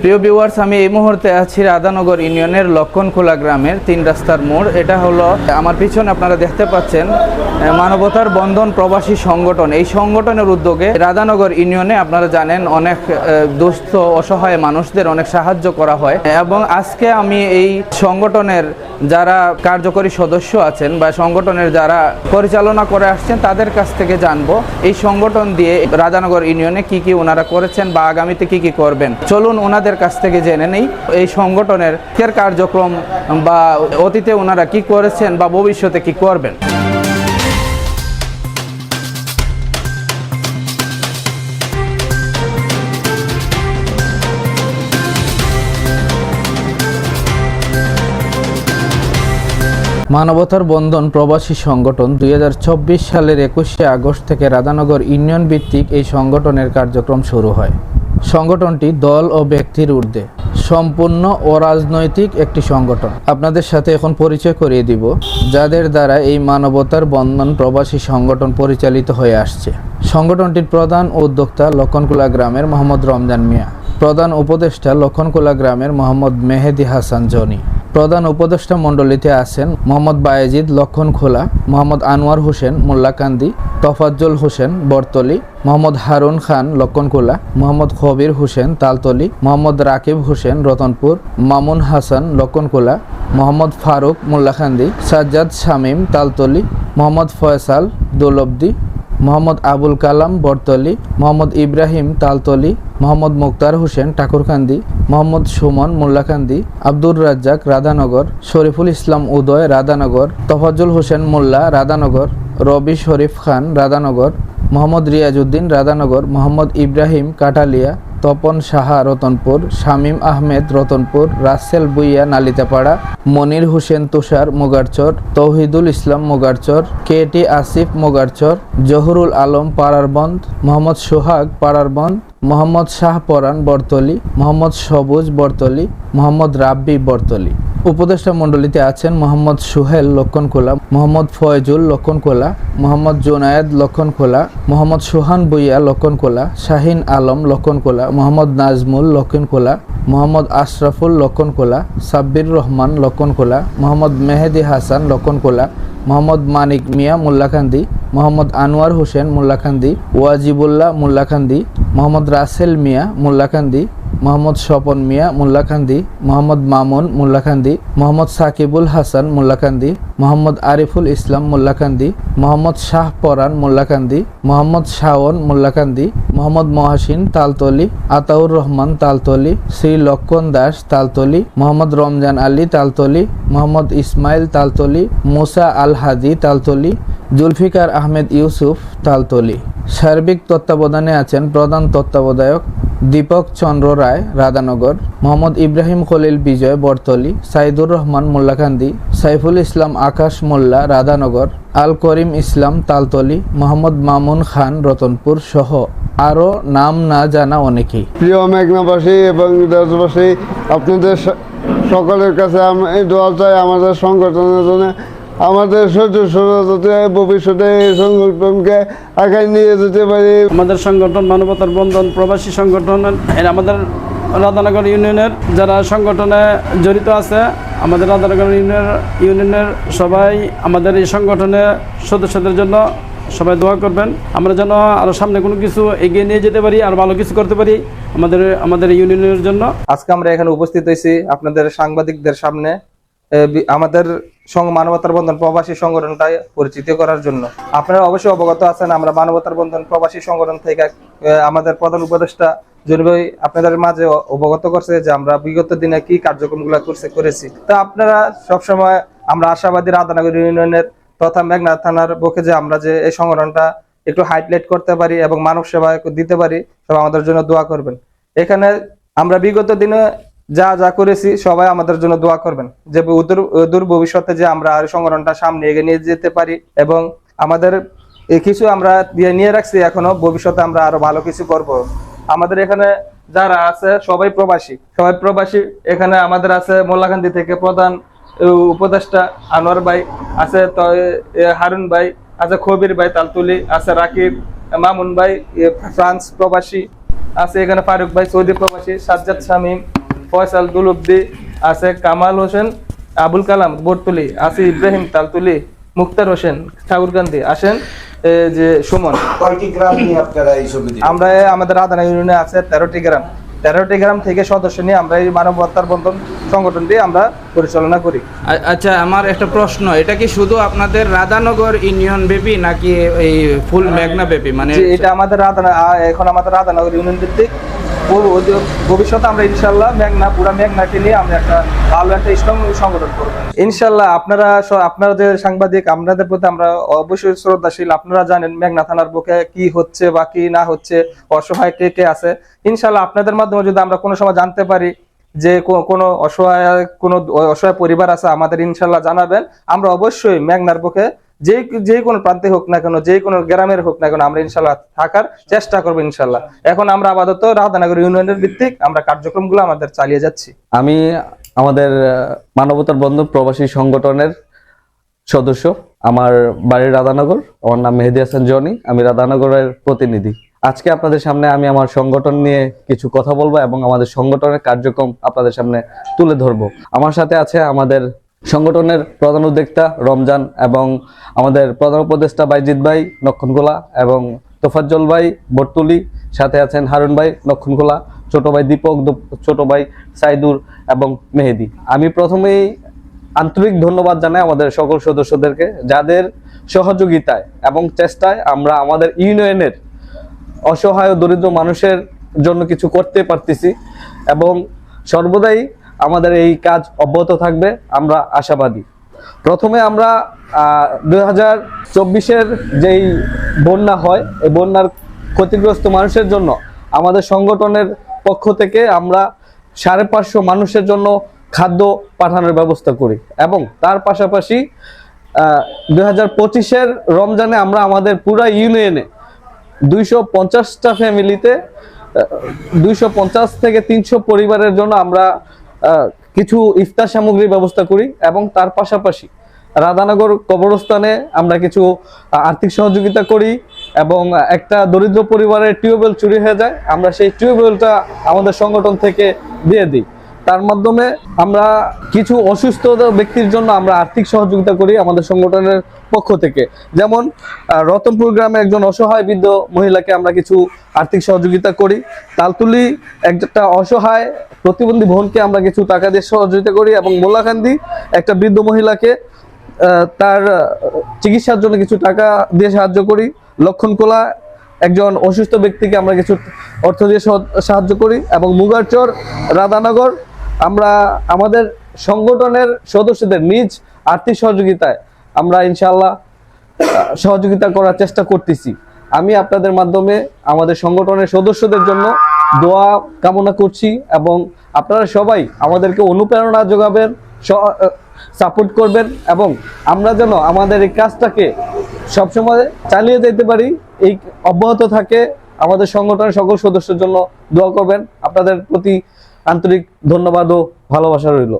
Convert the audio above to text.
প্রিয় ভিউয়ার্স আমি এই মুহূর্তে আছি রাধানগর ইউনিয়নের লক্ষণখোলা গ্রামের তিন রাস্তার মোড়। এটা হলো আমার পিছনে আপনারা দেখতে পাচ্ছেন মানবতার বন্ধন প্রবাসী সংগঠন। এই সংগঠনের উদ্যোগে রাধানগর ইউনিয়নে আপনারা জানেন অনেক দুস্থ, অসহায় মানুষদের অনেক সাহায্য করা হয়। এবং আজকে আমি এই সংগঠনের যারা কার্যকরী সদস্য আছেন বা সংগঠনের যারা পরিচালনা করে আসছেন, তাদের কাছ থেকে জানব এই সংগঠন দিয়ে রাধানগর ইউনিয়নে কি কি ওনারা করেছেন বা আগামীতে কি কি করবেন। চলুন ওনাদের কাছ থেকে জেনে নেই এই সংগঠনের কের কার্যক্রম বা অতীতে ওনারা কি করেছেন বা ভবিষ্যতে কি করবেন। মানবতার বন্ধন প্রবাসী সংগঠন দুই সালের একুশে আগস্ট থেকে রাধানগর ইউনিয়ন ভিত্তিক এই সংগঠনের কার্যক্রম শুরু হয়। সংগঠনটি দল ও ব্যক্তির ঊর্ধ্বে। সম্পূর্ণ অরাজনৈতিক একটি সংগঠন। আপনাদের সাথে এখন পরিচয় করিয়ে দিব, যাদের দ্বারা এই মানবতার বন্ধন প্রবাসী সংগঠন পরিচালিত হয়ে আসছে। সংগঠনটির প্রধান উদ্যোক্তা লক্ষণকুলা গ্রামের মোহাম্মদ রমজান মিয়া। প্রধান উপদেষ্টা লক্ষণকুলা গ্রামের মোহাম্মদ মেহেদি হাসান জনি। প্রধান উপদেষ্টা মণ্ডলীতে আছেন মোহাম্মদ বায়েজিদ লক্ষণখোলা, মোহাম্মদ আনোয়ার হোসেন মোল্লাকান্দি, তফাজ্জল হোসেন বরতলি, মোহাম্মদ হারুন খান লক্ষণখোলা, মোহাম্মদ খবির হোসেন তালতলি, মোহাম্মদ রাকিব হোসেন রতনপুর, মামুন হাসান লক্ষণখোলা, মোহাম্মদ ফারুক মোল্লাকান্দি, সাজ্জাদ শামীম তালতলি, মোহাম্মদ ফয়সাল দোলব্দি, মোহাম্মদ আবুল কালাম বরতলি, মোহাম্মদ ইব্রাহিম তালতলি, মোহাম্মদ মুক্তার হোসেন ঠাকুরকান্দি মোহাম্মদ সুমন, মোল্লাকান্দি, আব্দুর রাজ্জাক, রাধানগর, শরীফুল ইসলাম উদয়, রাধানগর, তফাজ্জুল হোসেন মোল্লা, রাধানগর, রবি শরীফ খান, রাধানগর, মোহাম্মদ রিয়াজউদ্দিন, রাধানগর, মোহাম্মদ ইব্রাহিম কাটালিয়া, তপন সাহা, রতনপুর, শামীম আহমেদ, রতনপুর, রাসেল বুইয়া, নালিতাপাড়া, মনির হোসেন তুষার, মোগারচর, তৌহিদুল ইসলাম মোগারচর কে টি আসিফ মোগারচর, জহুরুল আলম পাড়ারবন্দ মোহাম্মদ সোহাগ পাড়ারবন্দ মোহাম্মদ শাহ পরান বরতলি, মোহাম্মদ সবুজ বরতলি, মোহাম্মদ রাব্বি বরতলি। উপদেষ্টা মণ্ডলীতে আছেন মোহাম্মদ সুহেল লক্ষণখোলা, মোহাম্মদ ফয়জুল লক্ষণখোলা, মোহাম্মদ জোনায়েদ লক্ষণখোলা, মোহাম্মদ সোহান বুইয়া লক্ষণখোলা, শাহিন আলম লক্ষণখোলা, মোহাম্মদ নাজমুল লক্ষণখোলা, মোহাম্মদ আশরাফুল লক্ষণখোলা, সাব্বির রহমান লক্ষণখোলা, মোহাম্মদ মেহেদি হাসান লক্ষণখোলা, মোহাম্মদ মানিক মিয়া মোল্লাকান্দি মোহাম্মদ আনোয়ার হোসেন মোল্লাকান্দি ওয়াজিবুল্লাহ মোল্লাকান্দি মোহাম্মদ রাসেল মিয়া মোল্লাকান্দি মোহাম্মদ স্বপন মিয়া মোল্লাকান্দি মোহাম্মদ মামুন মোল্লাকান্দি মোহাম্মদ সাকিবুল হাসান মোল্লাকান্দি মোহাম্মদ আরিফুল ইসলাম মোল্লাকান্দি মোহাম্মদ শাহ পরান মোল্লাকান্দি মোহাম্মদ শাওন মোল্লাকান্দি মোহাম্মদ মহাসিন, তালতলি, আতাউর রহমান, তালতলি, শ্রী লক্ষণ দাস, তালতলি, মোহাম্মদ রমজান আলী, তালতলি, মোহাম্মদ ইসমাইল, তালতলি, মুসা আল হাদি, তালতলি জুলফিকার আহমেদ ইউসুফ তালতলি। সার্বিক তত্ত্বাবধানে আছেন প্রধান তত্ত্বাবধায়ক দীপক চন্দ্র রায়, রাধানগর, মোহাম্মদ ইব্রাহিম খলিল বিজয় বরতলি, সাইদুর রহমান মোল্লাকান্দি, সাইফুল ইসলাম আকাশ মোল্লা, রাধানগর, আল করিম ইসলাম তালতলি, মোহাম্মদ মামুন খান রতনপুর সহ আরও নাম না জানা অনেকেই। প্রিয় মেঘনাবাসী এবং আপনাদের সকলের কাছে আমি দোয়া চাই আমাদের সংগঠনের জন্য আমাদের ভবিষ্যতে এই সংগঠনকে আগায় নিয়ে যেতে পারি। আমাদের সংগঠন মানবতার বন্ধন প্রবাসী সংগঠন আমাদের রাধানগর ইউনিয়নের যারা সংগঠনে জড়িত আছে আমাদের রাধানগর ইউনিয়নের ইউনিয়নের সবাই আমাদের এই সংগঠনে সদস্যদের জন্য সবাই দোয়া করবেন। আমরা যেন আরও সামনে কোনো কিছু এগিয়ে নিয়ে যেতে পারি আর ভালো কিছু করতে পারি আমাদের আমাদের ইউনিয়নের জন্য। আজকে আমরা এখানে উপস্থিত হয়েছি আপনাদের সাংবাদিকদের সামনে। আমাদের মানবতার বন্ধন প্রবাসী সংগঠনটা পরিচিত করার জন্য। আপনারা অবশ্যই অবগত আছেন, আমরা মানবতার বন্ধন প্রবাসী সংগঠন থেকে আমাদের প্রধান উপদেষ্টা জরুরি আপনাদের মাঝে অবগত করছে যে আমরা বিগত দিনে কি কার্যক্রমগুলো করছে, করেছি। তো আপনারা সবসময় আমরা আশাবাদী রাধানগর ইউনিয়নের তথা মেঘনা থানার পক্ষে যে আমরা যে এই সংগঠনটা একটু হাইলাইট করতে পারি এবং মানব সেবা দিতে পারি, সবাই আমাদের জন্য দোয়া করবেন। এখানে আমরা বিগত দিনে যা যা করেছি, সবাই আমাদের জন্য দোয়া করবেন। যে দূর ভবিষ্যতে যে আমরা আর সংগঠনটা সামনে এগিয়ে নিয়ে যেতে পারি এবং আমাদের কিছু আমরা দিয়ে নিয়ে রাখছি এখনও, ভবিষ্যতে আমরা আরও ভালো কিছু করব। আমাদের এখানে যারা আছে, সবাই প্রবাসী। সবাই প্রবাসী। এখানে আমাদের আছে মোল্লাকান্দি থেকে প্রধান উপদেষ্টা আনোয়ার ভাই, আছে হারুন ভাই, আছে খবির ভাই তালতুলি, আছে রাকিব মামুন ভাই ফ্রান্স প্রবাসী, আছে এখানে ফারুক ভাই সৌদি প্রবাসী, সাজ্জাদ শামীম ফয়সাল দুলুব্দি আছে কামাল হোসেন আবুল কালাম বর্তুলি আছে ইব্রাহিম তালতুলি মুক্তার হোসেন ঠাকুরকান্দি আসেন যে সুমন। কয়টি গ্রাম নিয়ে আপনারা এই ছবি দিলেন? আমরা আমাদের আদানা ইউনিয়নে আছে তেরোটি গ্রাম। তেরোটি গ্রাম থেকে সদস্য নিয়ে আমরা এই মানবতার বন্ধন সংগঠনটি আমরা পরিচালনা করি। আচ্ছা আমার একটা প্রশ্ন এটা কি শুধু আপনাদের রাধানগর ইউনিয়ন ব্যাপী নাকি এই ফুল মেঘনা ব্যাপী? মানে এটা আমাদের রাধানা এখন আমাদের রাধানগর ইউনিয়ন ভিত্তিক ভবিষ্যতে আমরা ইনশাল্লাহ মেঘনা পুরা মেঘনাকে নিয়ে আমরা একটা ভালো একটা স্ট্রং সংগঠন করব। ইনশাল্লাহ আপনারা যে সাংবাদিক, আপনাদের প্রতি আমরা অবশ্যই শ্রদ্ধাশীল। আপনারা জানেন মেঘনা থানার বুকে কি হচ্ছে বা কি না হচ্ছে, অসহায় কে কে আছে। ইনশাল্লাহ আপনাদের মাধ্যমে যদি আমরা কোনো সময় জানতে পারি যে কোনো অসহায় কোনো অসহায় পরিবার আছে, আমাদের ইনশাল্লাহ জানাবেন। আমরা অবশ্যই মেঘনার বুকে যে যে কোনো প্রান্তে হোক না কেন, যে কোনো গ্রামের হোক না কেন, আমরা ইনশাল্লাহ থাকার চেষ্টা করব ইনশাল্লাহ। এখন আমরা আপাতত রাধানগর ইউনিয়নের ভিত্তিক আমরা কার্যক্রমগুলো আমাদের চালিয়ে যাচ্ছি। আমি আমাদের মানবতার বন্ধু প্রবাসী সংগঠনের সদস্য, আমার বাড়ি রাধানগর, আমার নাম মেহেদি হাসান জনি, আমি রাধানগরের প্রতিনিধি। আজকে আপনাদের সামনে আমি আমার সংগঠন নিয়ে কিছু কথা বলব এবং আমাদের সংগঠনের কার্যক্রম আপনাদের সামনে তুলে ধরবো। আমার সাথে আছে আমাদের সংগঠনের প্রধান উদ্যোক্তা রমজান এবং আমাদের প্রধান উপদেষ্টা বাইজিৎ ভাই নক্ষণগোলা এবং তোফাজ্জল ভাই বর্তুলি সাথে আছেন হারুন ভাই নক্ষণগোলা ছোট ভাই দীপক দপ- ছোট ভাই সাইদুর এবং মেহেদি। আমি প্রথমেই আন্তরিক ধন্যবাদ জানাই আমাদের সকল সদস্যদেরকে, যাদের সহযোগিতায় এবং চেষ্টায় আমরা আমাদের ইউনিয়নের অসহায় দরিদ্র মানুষের জন্য কিছু করতে পারতেছি এবং সর্বদাই আমাদের এই কাজ অব্যাহত থাকবে, আমরা আশাবাদী। প্রথমে আমরা দুই হাজার চব্বিশের যেই বন্যা হয়, এই বন্যার ক্ষতিগ্রস্ত মানুষের জন্য আমাদের সংগঠনের পক্ষ থেকে আমরা সাড়ে পাঁচশো মানুষের জন্য খাদ্য পাঠানোর ব্যবস্থা করি এবং তার পাশাপাশি দুই হাজার পঁচিশের রমজানে আমরা আমাদের পুরা ইউনিয়নে দুইশো পঞ্চাশটা ফ্যামিলিতে দুইশো পঞ্চাশ থেকে তিনশো পরিবারের জন্য আমরা কিছু ইফতার সামগ্রীর ব্যবস্থা করি এবং তার পাশাপাশি রাধানগর কবরস্থানে আমরা কিছু আর্থিক সহযোগিতা করি এবং একটা দরিদ্র পরিবারের টিউবওয়েল চুরি হয়ে যায়, আমরা সেই টিউবওয়েলটা আমাদের সংগঠন থেকে দিয়ে দিই। তার মাধ্যমে আমরা কিছু অসুস্থ ব্যক্তির জন্য আমরা আর্থিক সহযোগিতা করি, আমাদের সংগঠনের পক্ষ থেকে। যেমন রতনপুর গ্রামে একজন অসহায় বৃদ্ধ মহিলাকে আমরা কিছু আর্থিক সহযোগিতা করি। তালতুলি একটা অসহায় প্রতিবন্ধী বোনকে আমরা কিছু টাকা দিয়ে সহযোগিতা করি এবং মোল্লাকান্দি একটা বৃদ্ধ মহিলাকে তার চিকিৎসার জন্য কিছু টাকা দিয়ে সাহায্য করি। লক্ষণকোলা একজন অসুস্থ ব্যক্তিকে আমরা কিছু অর্থ দিয়ে সাহায্য করি এবং মুগারচর রাধানগর, আমরা আমাদের সংগঠনের সদস্যদের নিজ আর্থিক সহযোগিতায় আমরা ইনশাল্লাহ সহযোগিতা করার চেষ্টা করতেছি। আমি আপনাদের মাধ্যমে, আমাদের সংগঠনের সদস্যদের জন্য দোয়া কামনা করছি এবং আপনারা সবাই আমাদেরকে অনুপ্রেরণা যোগাবেন সাপোর্ট করবেন এবং আমরা যেন আমাদের এই কাজটাকে সবসময় চালিয়ে যেতে পারি, এই অব্যাহত থাকে, আমাদের সংগঠনের সকল সদস্যের জন্য দোয়া করবেন। আপনাদের প্রতি আন্তরিক ধন্যবাদ ও ভালোবাসা রইল।